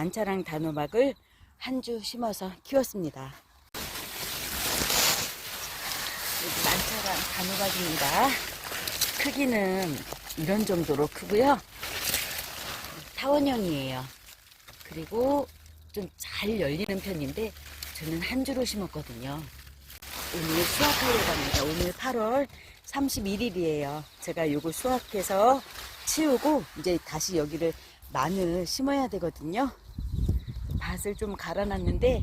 만차랑 단호박을 한 주 심어서 키웠습니다. 여기 만차랑 단호박입니다. 크기는 이런 정도로 크고요. 타원형이에요. 그리고 좀 잘 열리는 편인데 저는 한 주로 심었거든요. 오늘 수확하려고 합니다. 오늘 8월 31일이에요. 제가 요거 수확해서 치우고 이제 다시 여기를 마늘 심어야 되거든요. 밭을 좀 갈아놨는데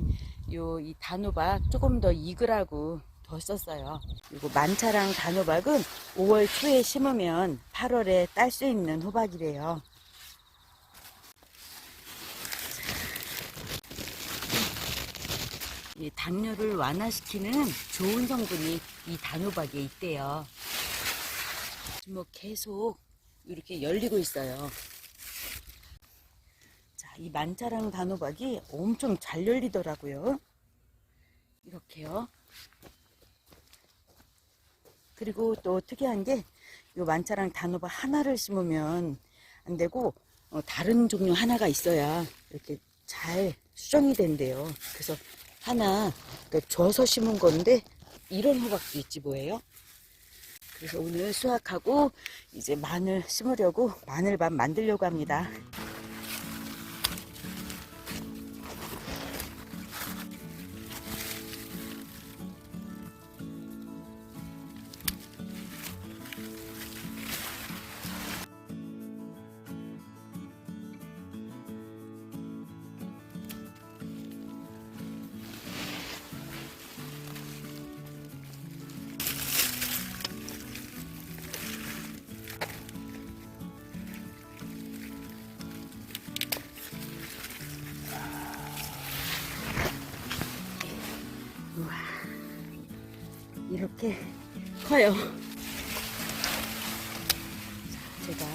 요 이 단호박 조금 더 익으라고 더 썼어요. 그리고 만차랑 단호박은 5월 초에 심으면 8월에 딸 수 있는 호박이래요. 이 당뇨를 완화시키는 좋은 성분이 이 단호박에 있대요. 뭐 계속 이렇게 열리고 있어요. 자, 이 만차랑 단호박이 엄청 잘 열리더라고요. 이렇게요. 그리고 또 특이한 게 이 만차랑 단호박 하나를 심으면 안 되고 어, 다른 종류 하나가 있어야 이렇게 잘 수정이 된대요. 그래서 하나 그러니까 줘서 심은 건데 이런 호박도 있지 뭐예요? 그래서 오늘 수확하고 이제 마늘 심으려고 마늘밥 만들려고 합니다. 이렇게 커요. 자, 제가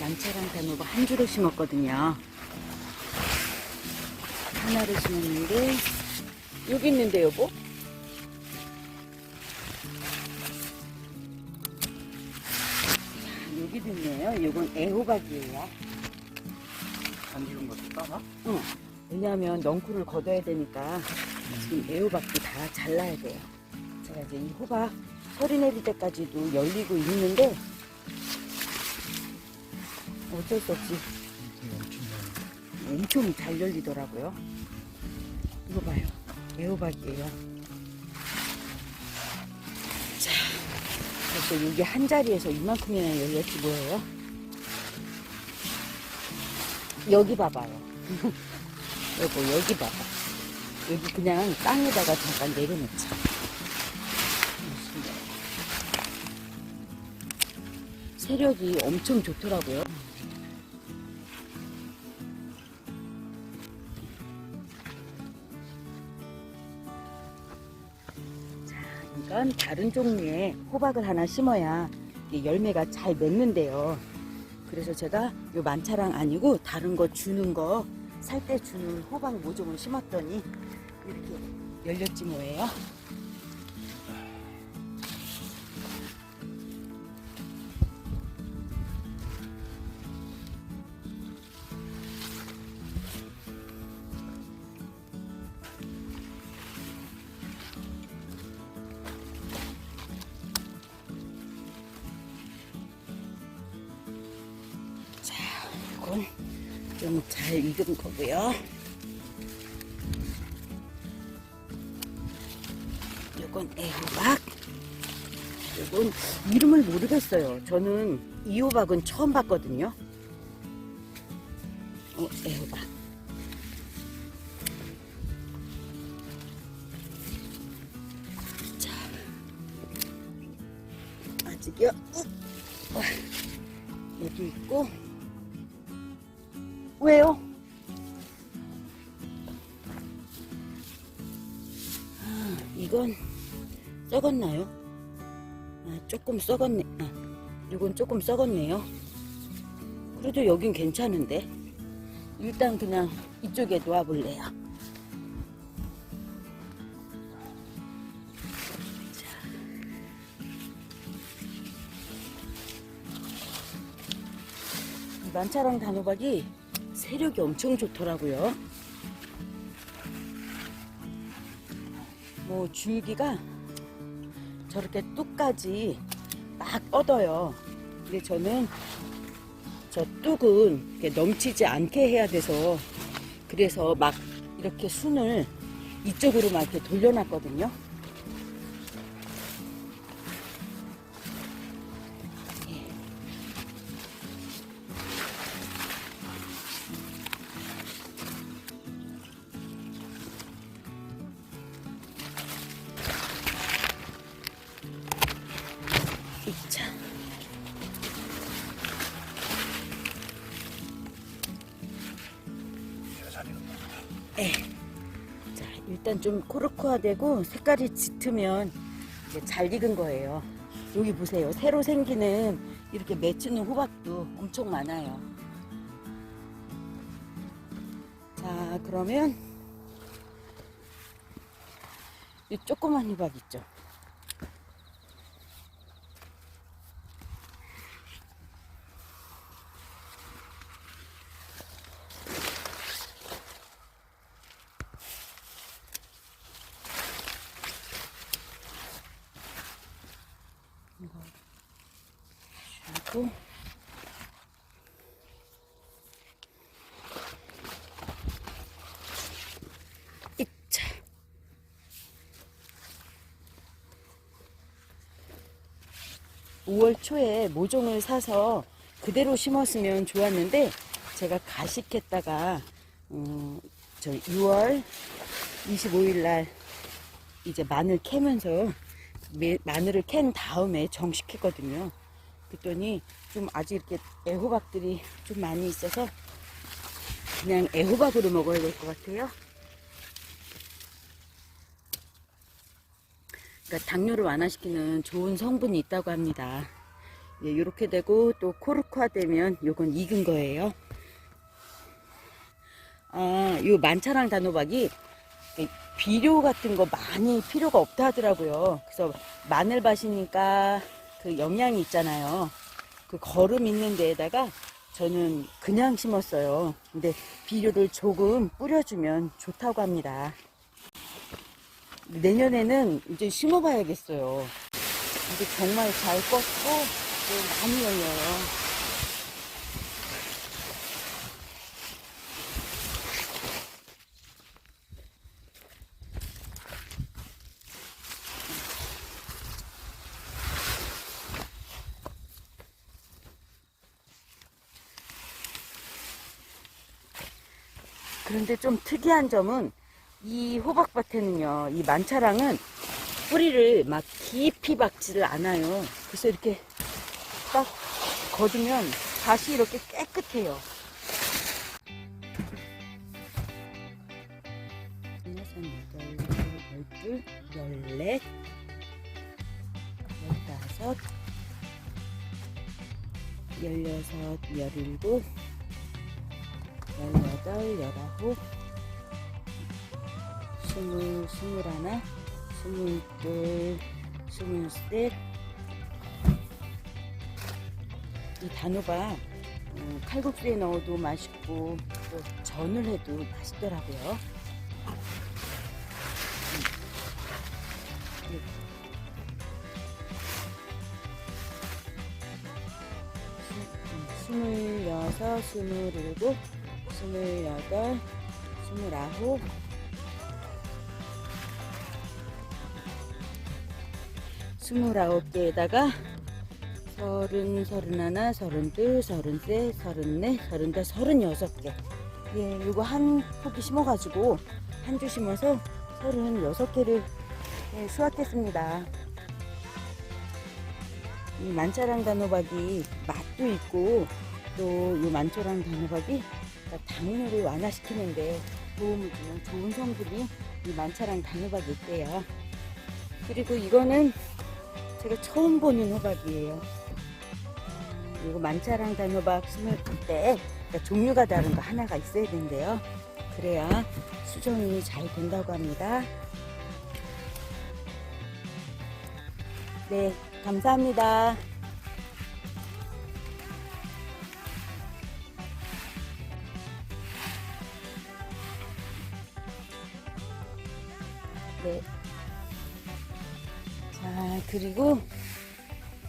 양차랑 단호박 한 주로 심었거든요. 하나를 심었는데 여기 있는데 여보? 자, 여기도 있네요. 이건 애호박이에요. 안 익은 것도 따나? 응. 왜냐하면 넝쿨을 걷어야 되니까 지금 애호박도 다 잘라야 돼요. 이제 이 호박 소리 내릴 때까지도 열리고 있는데 어쩔 수 이게 엄청 잘 열리더라고요. 이거 봐요. 애호박이에요. 자, 그래서 여기 한 자리에서 이만큼이나 열렸지 뭐예요? 여기 봐봐요. 여기 봐봐. 여기 그냥 땅에다가 잠깐 내려놓자. 세력이 엄청 좋더라고요. 그러니까 다른 종류의 호박을 하나 심어야 열매가 잘 맺는데요. 그래서 제가 요 만차랑 아니고 다른 거 주는 거 살 때 주는 호박 모종을 심었더니 이렇게 열렸지 뭐예요. 좀 잘 익은 거고요. 이건 애호박. 이건 이름을 모르겠어요. 저는 이 호박은 처음 봤거든요. 어, 애호박. 자, 아직요. 어, 여기 있고. 왜요? 아, 이건 썩었나요? 아, 조금 썩었네. 아, 이건 조금 썩었네요. 그래도 여긴 괜찮은데. 일단 그냥 이쪽에 놓아볼래요. 자. 이 만차랑 단호박이 세력이 엄청 좋더라고요. 뭐 줄기가 저렇게 뚝까지 막 뻗어요. 근데 저는 저 뚝은 넘치지 않게 해야 돼서 그래서 막 이렇게 순을 이쪽으로 막 이렇게 돌려놨거든요. 일단 좀 코르코아되고 색깔이 짙으면 잘 익은 거예요. 여기 보세요. 새로 생기는 이렇게 맺히는 호박도 엄청 많아요. 자, 그러면 이 조그만 호박 있죠? 하고 이차 (5월) 초에 모종을 사서 그대로 심었으면 좋았는데 제가 가식했다가 음, 저 6월 25일 날 이제 마늘 캐면서 매- 마늘을 캔 다음에 정식했거든요. 그랬더니 좀 아직 이렇게 애호박들이 좀 많이 있어서 그냥 애호박으로 먹어야 될 것 같아요. 그러니까 당뇨를 완화시키는 좋은 성분이 있다고 합니다. 예, 이렇게 되고 또 코르크화 되면 요건 익은 거예요. 아, 요 만차랑 단호박이 이 비료 같은 거 많이 필요가 없다 하더라고요. 그래서 마늘 밭이니까 그 영양이 있잖아요. 그 거름 있는 데에다가 저는 그냥 심었어요. 근데 비료를 조금 뿌려주면 좋다고 합니다. 내년에는 이제 심어봐야겠어요. 이게 정말 잘또 많이 열려요. 그런데 좀 특이한 점은 이 호박밭에는요, 이 만차랑은 뿌리를 막 깊이 박지를 않아요. 그래서 이렇게 딱 거두면 다시 이렇게 깨끗해요. 열둘, 열넷, 열다섯, 열여섯, 열일곱, 열여덟, 열아홉, 스물, 스물하나, 스물둘, 스물셋. 이 단호박 음, 칼국수에 넣어도 맛있고 또 전을 해도 맛있더라고요. 음. 스- 음, 스물여섯, 스물일곱, 스물여덟, 스물아홉, 스물아홉 개에다가 서른, 서른하나, 서른둘, 서른셋, 서른넷, 서른다, 서른여섯 개. 예, 이거 한 포기 심어가지고 한 주 심어서 서른여섯 개를 예, 수확했습니다. 이 만차랑 단호박이 맛도 있고 또 이 만초랑 단호박이 당뇨를 완화시키는데 도움을 주는 좋은 성분이 이 만차랑 단호박이 있대요. 그리고 이거는 제가 처음 보는 호박이에요. 이거 만차랑 단호박 심을 때 그러니까 종류가 다른 거 하나가 있어야 된대요. 그래야 수정이 잘 된다고 합니다. 네, 감사합니다. 네. 자, 그리고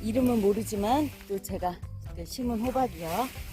이름은 모르지만 또 제가 그 심은 호박이요.